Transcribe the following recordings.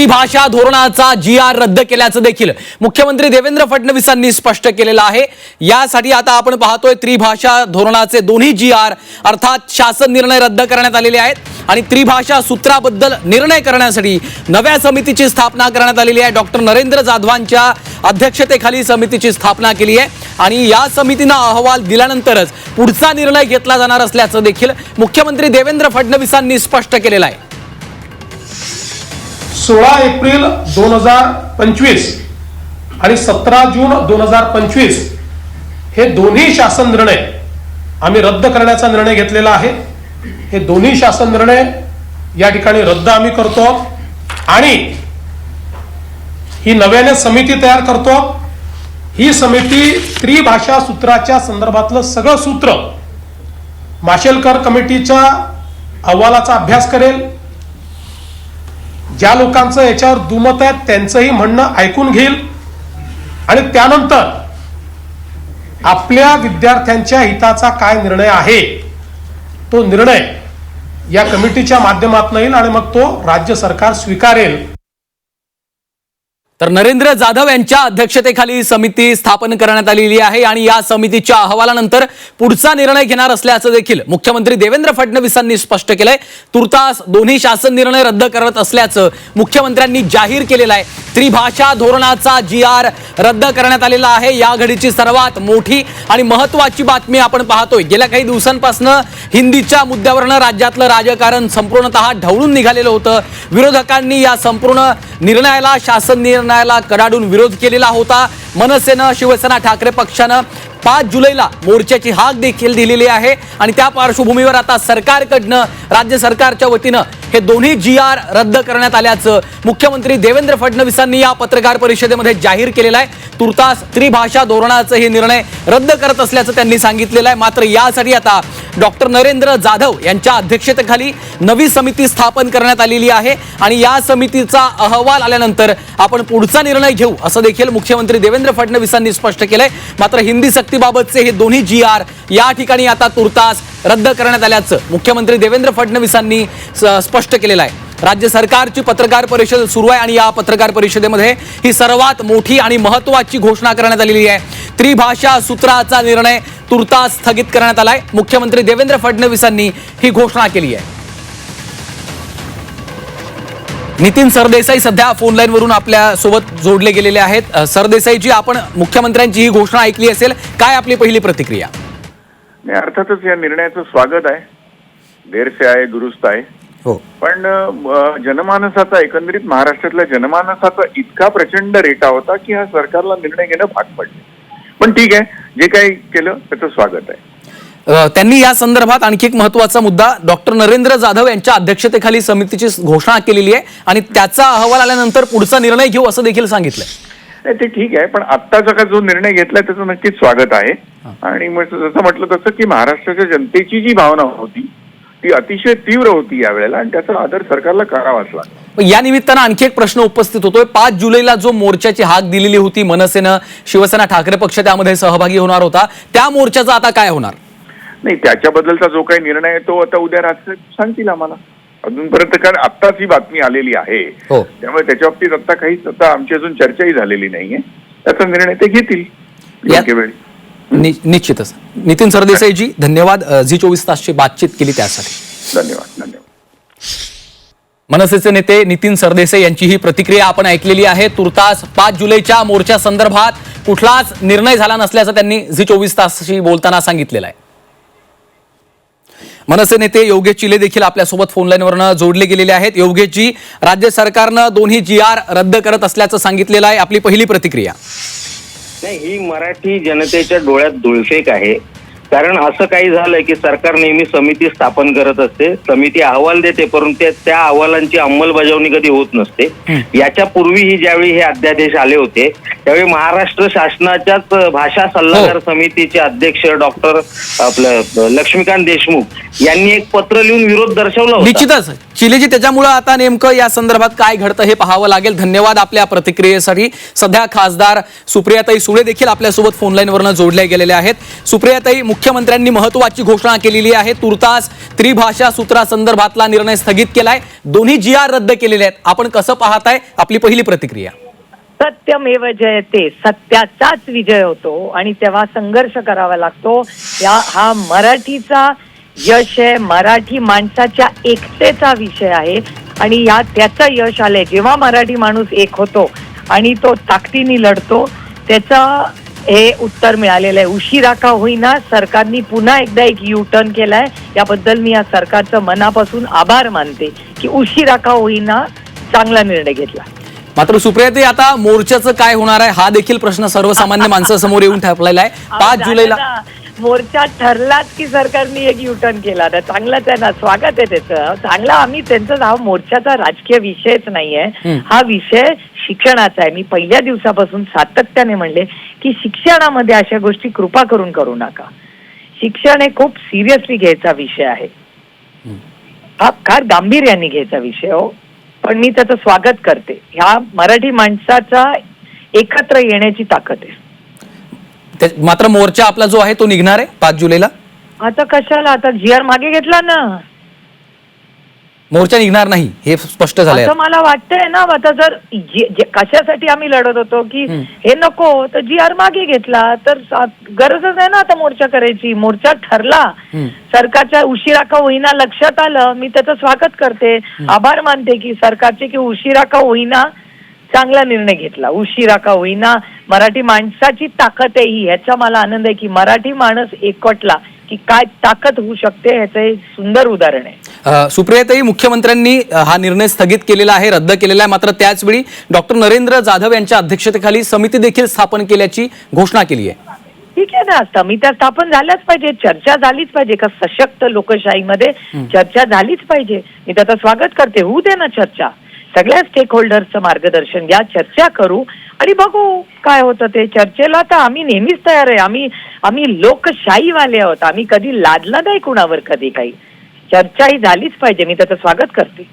त्रिभाषा धोरणाचा जी आर रद्द केल्याचं देखील मुख्यमंत्री देवेंद्र फडणवीसांनी स्पष्ट केलेलं आहे. यासाठी आता आपण पाहतोय त्रिभाषा धोरणाचे दोन्ही जी आर अर्थात शासन निर्णय रद्द करण्यात आलेले आहेत आणि त्रिभाषा सूत्राबद्दल निर्णय करण्यासाठी नव्या समितीची स्थापना करण्यात आलेली आहे. डॉक्टर नरेंद्र जाधवांच्या अध्यक्षतेखाली समितीची स्थापना केली आहे आणि या समितीनं अहवाल दिल्यानंतरच पुढचा निर्णय घेतला जाणार असल्याचं देखील मुख्यमंत्री देवेंद्र फडणवीसांनी स्पष्ट केलेलं आहे. सोळा एप्रिल दोन हजार पंचवीस आणि सतरा जून दोन हजार पंचवीस हे दोन्ही शासन निर्णय आम्ही रद्द करण्याचा निर्णय घेतलेला आहे. हे दोन्ही शासन निर्णय या ठिकाणी रद्द आम्ही करतो आणि ही नव्याने समिती तयार करतो. ही समिती त्रिभाषा सूत्राच्या संदर्भातलं सगळं सूत्र माशेलकर कमिटीच्या अहवालाचा अभ्यास करेल. ज्या लोकांचं याच्यावर दुमत आहे त्यांचंही म्हणणं ऐकून घेईल. आणि त्यानंतर आपल्या विद्यार्थ्यांच्या हिताचा काय निर्णय आहे तो निर्णय या कमिटीच्या माध्यमातून येईल आणि मग तो राज्य सरकार स्वीकारेल. तर नरेंद्र जाधव यांच्या अध्यक्षतेखाली समिती स्थापन करण्यात आलेली आहे आणि या समितीच्या अहवालानंतर पुढचा निर्णय घेणार असल्याचं देखील मुख्यमंत्री देवेंद्र फडणवीसांनी स्पष्ट केलंय. तुर्तास दोन्ही शासन निर्णय रद्द करत असल्याचं मुख्यमंत्र्यांनी जाहीर केलेलं आहे. त्रिभाषा धोरणाचा जी आर रद्द करण्यात आलेला आहे. या घडीची सर्वात मोठी आणि महत्वाची बातमी आपण पाहतोय. गेल्या काही दिवसांपासून हिंदीच्या मुद्द्यावरनं राज्यातलं राजकारण संपूर्णतः ढवळून निघालेलं होतं. विरोधकांनी या संपूर्ण निर्णयाला शासन निर्णयाला कडाडून विरोध केलेला होता. मनसेनं शिवसेना ठाकरे पक्षानं पाच जुलैला मोर्चाची हाक देखील दिलेली आहे. आणि त्या पार्श्वभूमीवर आता सरकारकडनं राज्य सरकारच्या वतीनं हे दोन्ही जी आर रद्द करण्यात आल्याचं मुख्यमंत्री देवेंद्र फडणवीसांनी या पत्रकार परिषदेमध्ये जाहीर केलेलं आहे. तुर्तास त्रिभाषा धोरणाचं हे निर्णय रद्द करत असल्याचं त्यांनी सांगितलेलं आहे. मात्र यासाठी आता डॉक्टर नरेंद्र जाधव यांच्या अध्यक्षतेखाली नवी समिती स्थापन करण्यात आलेली आहे आणि या समितीचा अहवाल आल्यानंतर आपण पुढचा निर्णय घेऊ असं देखील मुख्यमंत्री देवेंद्र फडणवीसांनी स्पष्ट केलंय. मात्र हिंदी सक्तीबाबतचे हे दोन्ही जी आर या ठिकाणी आता तुर्तास रद्द करण्यात आल्याचं मुख्यमंत्री देवेंद्र फडणवीसांनी स- स्पष्ट केलेलं आहे. राज्य सरकारची पत्रकार परिषद सुरू आहे आणि या पत्रकार परिषदेमध्ये ही सर्वात मोठी आणि महत्वाची घोषणा करण्यात आलेली आहे. त्रिभाषा सूत्राचा निर्णय तुर्तास स्थगित करण्यात आलाय. मुख्यमंत्री देवेंद्र फडणवीसांनी ही घोषणा केली आहे. नितीन सरदेसाई सध्या फोन आपल्यासोबत जोडले गेलेले आहेत. सरदेसाईची आपण मुख्यमंत्र्यांची ही घोषणा ऐकली असेल. काय आपली पहिली प्रतिक्रिया? नाही अर्थातच या निर्णयाचं स्वागत आहे. देर से आहे दुरुस्त आहे. हो. पण जनमानसाचा एकंदरीत महाराष्ट्रातल्या जनमानसाचा इतका प्रचंड रेटा होता की हा सरकारला निर्णय घेणं भाग पडले. पण ठीक आहे जे काही केलं त्याचं स्वागत आहे. त्यांनी या संदर्भात आणखी एक महत्त्वाचा मुद्दा डॉक्टर नरेंद्र जाधव यांच्या अध्यक्षतेखाली समितीची घोषणा केलेली आहे आणि त्याचा अहवाल आल्यानंतर पुढचा निर्णय घेऊ असं देखील सांगितलंय. नाही ते ठीक आहे पण आत्ताचा का जो निर्णय घेतलाय त्याचं नक्कीच स्वागत आहे. आणि मग जसं म्हटलं तसं की महाराष्ट्राच्या जनतेची जी भावना होती ती अतिशय तीव्र होती यावेळेला आणि त्याचा आदर सरकारला करावाच लागला. या निमित्तानं आणखी एक प्रश्न उपस्थित होतोय. पाच जुलैला जो मोर्चाची हाक दिलेली होती मनसेनं शिवसेना ठाकरे पक्ष त्यामध्ये सहभागी होणार होता. त्या मोर्चाचा आता काय होणार? नाही त्याच्याबद्दलचा जो काही निर्णय आहे तो आता उद्या रात्री सांगतील आम्हाला. अजूनपर्यंत कारण आत्ताच ही बातमी आलेली आहे. हो. त्यामुळे त्याच्या बाबतीत आता काहीच आता आमची अजून चर्चाही झालेली नाहीये. त्याचा निर्णय ते घेतील योग्य वेळी. नि- निश्चितच. नितीन सरदेसाईजी धन्यवाद. झी चोवीस तासची बातचीत केली त्यासाठी. धन्यवाद धन्यवाद. मनसेचे नेते नितीन सरदेसाई यांची ही प्रतिक्रिया आपण ऐकलेली आहे. तुर्तास पाच जुलैच्या मोर्चा संदर्भात कुठलाच निर्णय झाला नसल्याचं त्यांनी झी चोवीस तासशी बोलताना सांगितलेलं आहे. मनसे नेते योगेश चिले देखील आपल्यासोबत फोन लाईनवरनं जोडले गेलेले आहेत. योगेशजी राज्य सरकारनं दोन्ही जी आर रद्द करत असल्याचं सांगितलेलं आहे. आपली पहिली प्रतिक्रिया. नाही ही मराठी जनतेच्या डोळ्यात धुळफेक आहे. कारण असं काही झालंय की सरकार नेहमी समिती स्थापन करत असते. समिती अहवाल देते परंतु त्या- अहवालांची अंमलबजावणी कधी होत नसते. याच्या पूर्वीही ज्यावेळी हे अध्यादेश आले होते त्यावेळी महाराष्ट्र शासनाच्याच भाषा सल्लागार हो. समितीचे अध्यक्ष डॉक्टर आपलं लक्ष्मीकांत देशमुख यांनी एक पत्र लिहून विरोध दर्शवला निश्चितच. चिलेजी त्याच्यामुळं आता नेमकं या संदर्भात काय घडतं हे पाहावं लागेल. धन्यवाद आपल्या प्रतिक्रियेसाठी. सध्या खासदार सुप्रियाताई सुळे देखील आपल्यासोबत फोन लाईनवरनं जोडल्या गेलेल्या आहेत. सुप्रियाताई मुख्यमंत्र्यांनी महत्वाची घोषणा केलेली आहे. तुर्तास त्रिभाषा सूत्रासंदर्भातला निर्णय स्थगित केलाय. दोन्ही जी आर रद्द केलेले आहेत. आपण कसं पाहताय? आपली पहिली प्रतिक्रिया. सत्यमेव जयते. सत्याचाच विजय होतो आणि तेव्हा संघर्ष करावा लागतो. या हा मराठीचा यश आहे. मराठी माणसाच्या एकतेचा विषय आहे. आणि या त्याचं यश आलंय. जेव्हा मराठी माणूस एक होतो आणि तो ताकदीने लढतो त्याचा हे उत्तर मिळालेलं आहे. उशिरा का होईना सरकारनी पुन्हा एकदा एक यू टर्न केलाय. याबद्दल मी या सरकारचं मनापासून आभार मानते की उशिरा का होईना चांगला निर्णय घेतला. मात्र सुप्रियाताई आता मोर्चाचं काय होणार आहे? हा देखील प्रश्न सर्वसामान्य माणसासमोर येऊन ठेपलेला आहे. पाच जुलैला. मोर्चा ठरलाच की सरकारने एक युटर्न केला. ना चांगलाच आहे ना. स्वागत आहे त्याचं. चांगला आम्ही त्यांचा हा मोर्चाचा राजकीय विषयच नाहीये. हं. हा विषय शिक्षणाचा आहे. मी पहिल्या दिवसापासून सातत्याने म्हणले की शिक्षणामध्ये अशा गोष्टी कृपा करून करू नका. शिक्षण हे खूप सिरियसली घ्यायचा विषय आहे. हा फार गांभीर्याने घ्यायचा विषय हो. पण मी त्याचं स्वागत करते. ह्या मराठी माणसाचा एकत्र येण्याची ताकद आहे. ते- मात्र मोर्चा आपला जो आहे तो निघणार आहे पाच जुलैला. आता कशाला? आता जी आर मागे घेतला ना. मोर्चा निघणार नाही हे स्पष्ट झालंय. असं मला वाटतंय ना आता जर जे- जे- कशासाठी आम्ही लढत होतो की हं. नको तर जी आर मागे घेतला तर सा- गरजच आहे ना आता मोर्चा करायची. मोर्चा ठरला. सरकारच्या उशिरा का होईना लक्षात आलं मी त्याचं स्वागत करते. आभार मानते की सरकारचे की उशिरा का होईना चांगला निर्णय घेतला. उशिरा का होईना. मराठी माणसाची ताकद आहे ही. ह्याचा मला आनंद आहे की मराठी माणूस एकवटला की काय ताकद होऊ शकते ह्याचं एक सुंदर उदाहरण आहे. अ, सुप्रियाताई मुख्यमंत्र्यांनी हा निर्णय स्थगित केलेला आहे रद्द केलेला आहे. मात्र त्याचवेळी डॉक्टर नरेंद्र जाधव यांच्या अध्यक्षतेखाली समिती देखील स्थापन केल्याची घोषणा केली आहे. ठीक आहे ना. समित्या स्थापन झाल्याच पाहिजे. चर्चा झालीच पाहिजे. का सशक्त लोकशाहीमध्ये चर्चा झालीच पाहिजे. मी त्याचं स्वागत करते. होऊ दे ना चर्चा. सगळ्या स्टेक होल्डर्सचं मार्गदर्शन घ्या चर्चा करू आणि बघू काय होतं ते चर्चेला. तर आम्ही नेहमीच तयार आहे. आम्ही आम्ही लोकशाहीवाले आहोत. आम्ही कधी लादला नाही कुणावर कधी काही. चर्चा ही झालीच पाहिजे. मी त्याचं स्वागत करते.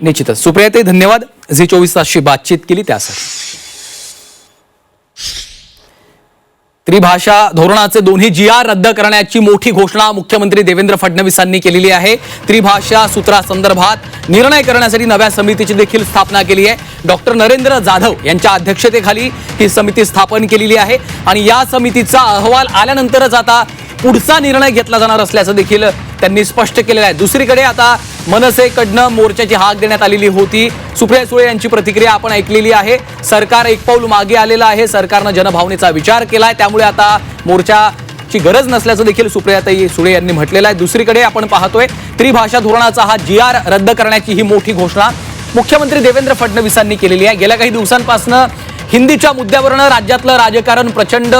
निश्चितच. सुप्रियाताई धन्यवाद. झी चोवीस तासशी बातचीत केली त्यासाठी. त्रिभाषा धोरणाचे दोन्ही जी आर रद्द करण्याची मोठी घोषणा मुख्यमंत्री देवेंद्र फडणवीसांनी केलेली आहे. त्रिभाषा सूत्रासंदर्भात निर्णय करण्यासाठी नव्या समितीची देखील स्थापना केली आहे. डॉक्टर नरेंद्र जाधव यांच्या अध्यक्षतेखाली ही समिती स्थापन केलेली आहे. आणि या समितीचा अहवाल आल्यानंतरच आता पुढचा निर्णय घेतला जाणार असल्याचं देखील त्यांनी स्पष्ट केलेलं आहे. दुसरीकडे आता मनसेकडनं मोर्चाची हाक देण्यात आलेली होती. सुप्रिया सुळे यांची प्रतिक्रिया आपण ऐकलेली आहे. सरकार एक पाऊल मागे आलेलं आहे. सरकारनं जनभावनेचा विचार केलाय. त्यामुळे आता मोर्चाची गरज नसल्याचं देखील सुप्रियाताई सुळे यांनी म्हटलेलं आहे. दुसरीकडे आपण पाहतोय त्रिभाषा धोरणाचा हा जी आर रद्द करण्याची ही मोठी घोषणा मुख्यमंत्री देवेंद्र फडणवीसांनी केलेली आहे. गेल्या काही दिवसांपासून हिंदीच्या मुद्द्यावरनं राज्यातलं राजकारण प्रचंड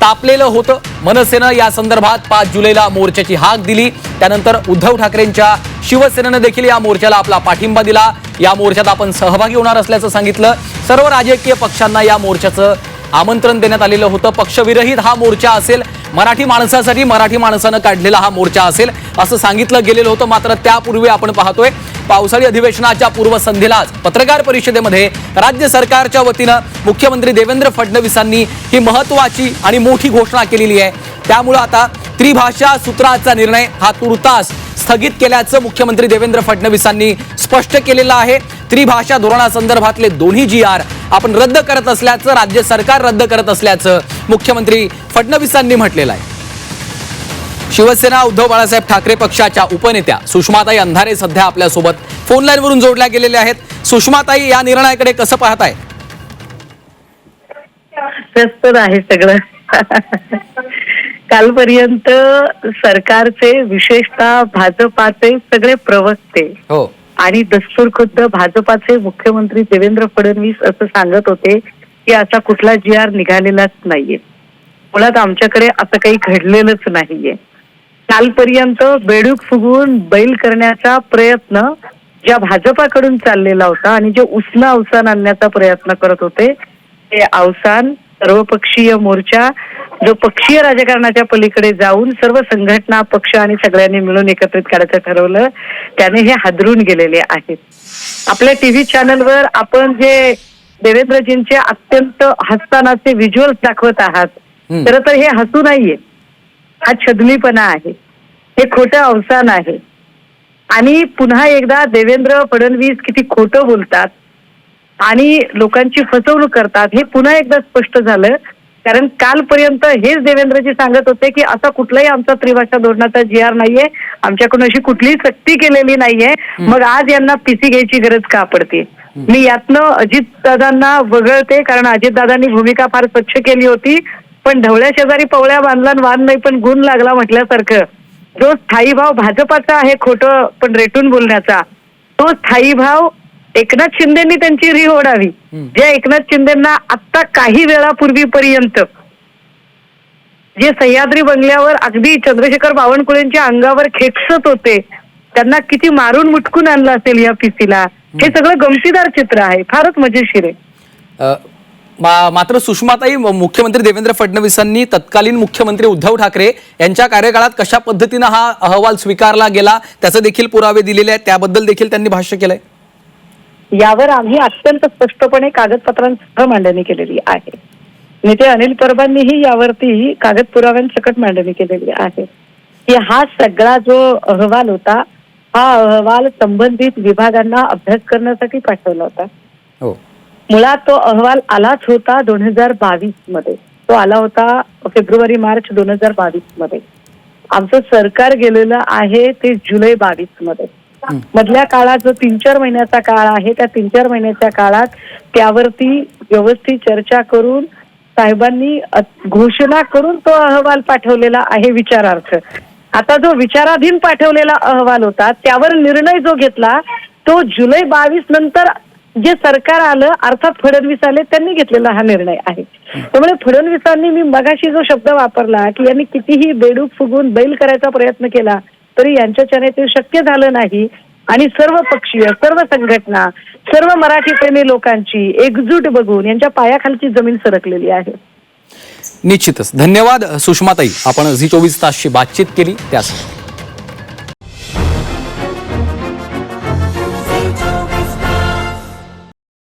तापलेलं होतं. मनसेनं या संदर्भात पाच जुलैला मोर्चाची हाक दिली. त्यानंतर उद्धव ठाकरेंच्या शिवसेनेनं देखील या मोर्चाला आपला पाठिंबा दिला. या मोर्चात आपण सहभागी होणार असल्याचं सांगितलं. सर्व राजकीय पक्षांना या मोर्चाचं आमंत्रण देण्यात आलेलं होतं. पक्षविरहित हा मोर्चा असेल मराठी माणसासाठी मराठी माणसानं काढलेला हा मोर्चा असेल असं सांगितलं गेलेलं होतं. मात्र त्यापूर्वी आपण पाहतोय पावसाळी अधिवेशनाच्या पूर्वसंध्येलाच पत्रकार परिषदेमध्ये राज्य सरकारच्या वतीनं मुख्यमंत्री देवेंद्र फडणवीसांनी ही महत्वाची आणि मोठी घोषणा केलेली आहे. त्यामुळं आता त्रिभाषा सूत्राचा निर्णय हा तुर्तास स्थगित केल्याचं मुख्यमंत्री देवेंद्र फडणवीसांनी स्पष्ट केलेलं आहे. त्रिभाषा धोरणासंदर्भातले दोन्ही जी आर आपण रद्द करत असल्याचं राज्य सरकार रद्द करत असल्याचं मुख्यमंत्री फडणवीसांनी म्हटलेलं आहे. शिवसेना उद्धव बाळासाहेब ठाकरे पक्षाच्या उपनेत्या सुषमाताई अंधारे सध्या आपल्यासोबत फोन लाईनवरून जोडल्या गेलेल्या आहेत. सुषमाताई या निर्णयाकडे कसं पाहताय? आहे सगळं. कालपर्यंत सरकारचे विशेषतः भाजपाचे सगळे प्रवक्ते हो. आणि दस्तूर खुद्द भाजपाचे मुख्यमंत्री देवेंद्र फडणवीस असं सांगत होते की असा कुठला जी आर निघालेलाच नाहीये. मुळात आमच्याकडे असं काही घडलेलंच नाहीये. कालपर्यंत बेडूक फुगवून बैल करण्याचा प्रयत्न ज्या भाजपाकडून चाललेला होता आणि जे उष्ण अवसान आणण्याचा प्रयत्न करत होते ते अवसान सर्वपक्षीय मोर्चा जो पक्षीय राजकारणाच्या पलीकडे जाऊन सर्व संघटना पक्ष आणि सगळ्यांनी मिळून एकत्रित करायचं ठरवलं त्याने हे हादरून गेलेले आहेत. आपल्या टीव्ही चॅनलवर आपण जे देवेंद्रजींचे अत्यंत हसतानाचे व्हिज्युअल्स दाखवत आहात. खरं तर हे हसू नाहीये. हा छदमीपणा आहे. हे खोटं अवसान आहे. आणि पुन्हा एकदा देवेंद्र फडणवीस किती खोटं बोलतात आणि लोकांची फसवणूक करतात हे पुन्हा एकदा स्पष्ट झालं. कारण कालपर्यंत हेच देवेंद्रजी सांगत होते की असा कुठलाही आमचा त्रिभाषा धोरणाचा जी आर नाहीये आमच्याकडून अशी कुठलीही सक्ती केलेली नाहीये मग आज यांना पीसी घ्यायची गरज का पडते? मी यातनं अजित दादांना वगळते कारण अजित दादांनी भूमिका फार स्वच्छ केली होती पण ढवळ्या शेजारी पवळ्या बांधला आणि वाद नाही पण गुण लागला म्हटल्यासारखं. जो स्थायी भाव भाजपाचा आहे खोटं पण रेटून बोलण्याचा तो स्थायी भाव एकनाथ शिंदेनी त्यांची री ओढावी ज्या एकनाथ शिंदेना आत्ता काही वेळापूर्वीपर्यंत जे सह्याद्री बंगल्यावर अगदी चंद्रशेखर बावनकुळेंच्या अंगावर खेचत होते त्यांना किती मारून मुटकून आणलं असेल या पिसीला हे सगळं गमतीदार चित्र आहे फारच मजेशीर आहे. मात्र सुषमाताई मुख्यमंत्री देवेंद्र फडणवीसांनी तत्कालीन मुख्यमंत्री उद्धव ठाकरे यांच्या कार्यकाळात कशा पद्धतीनं हा अहवाल स्वीकारला गेला त्याचे देखील पुरावे दिलेले आहेत त्याबद्दल देखील त्यांनी भाष्य केलंय. यावर आम्ही अत्यंत स्पष्टपणे कागदपत्रांसह मांडणी केलेली आहे. नेते अनिल परबांनीही यावरती कागद पुराव्यांसकट मांडणी केलेली आहे. की हा सगळा जो अहवाल होता हा अहवाल संबंधित विभागांना अभ्यास करण्यासाठी पाठवला होता. हो. मुळात तो अहवाल आलाच होता दोन हजार बावीसमध्ये तो आला होता फेब्रुवारी मार्च दोन हजार बावीसमध्ये आमचं सरकार गेलेलं आहे ते जुलै बावीसमध्ये मधल्या काळात जो तीन चार महिन्याचा काळ आहे त्या तीन चार महिन्याच्या काळात त्यावरती व्यवस्थित चर्चा करून साहेबांनी घोषणा करून तो अहवाल पाठवलेला आहे विचारार्थ. आता जो विचाराधीन पाठवलेला अहवाल होता त्यावर निर्णय जो घेतला तो जुलै बावीस नंतर जे सरकार आलं अर्थात फडणवीस आले त्यांनी घेतलेला हा निर्णय आहे. त्यामुळे फडणवीसांनी मी मगाशी जो शब्द वापरला की यांनी कितीही बेडूक फुगून बैल करायचा प्रयत्न केला तरी यांच्याच्याने ते शक्य झालं नाही. आणि सर्व पक्षीय सर्व संघटना सर्व मराठी प्रेमी लोकांची एकजूट बघून यांच्या पायाखालची जमीन सरकलेली आहे. निश्चितच. धन्यवाद सुषमाताई. आपण झी चोवीस तासची बातचीत केली त्यासाठी.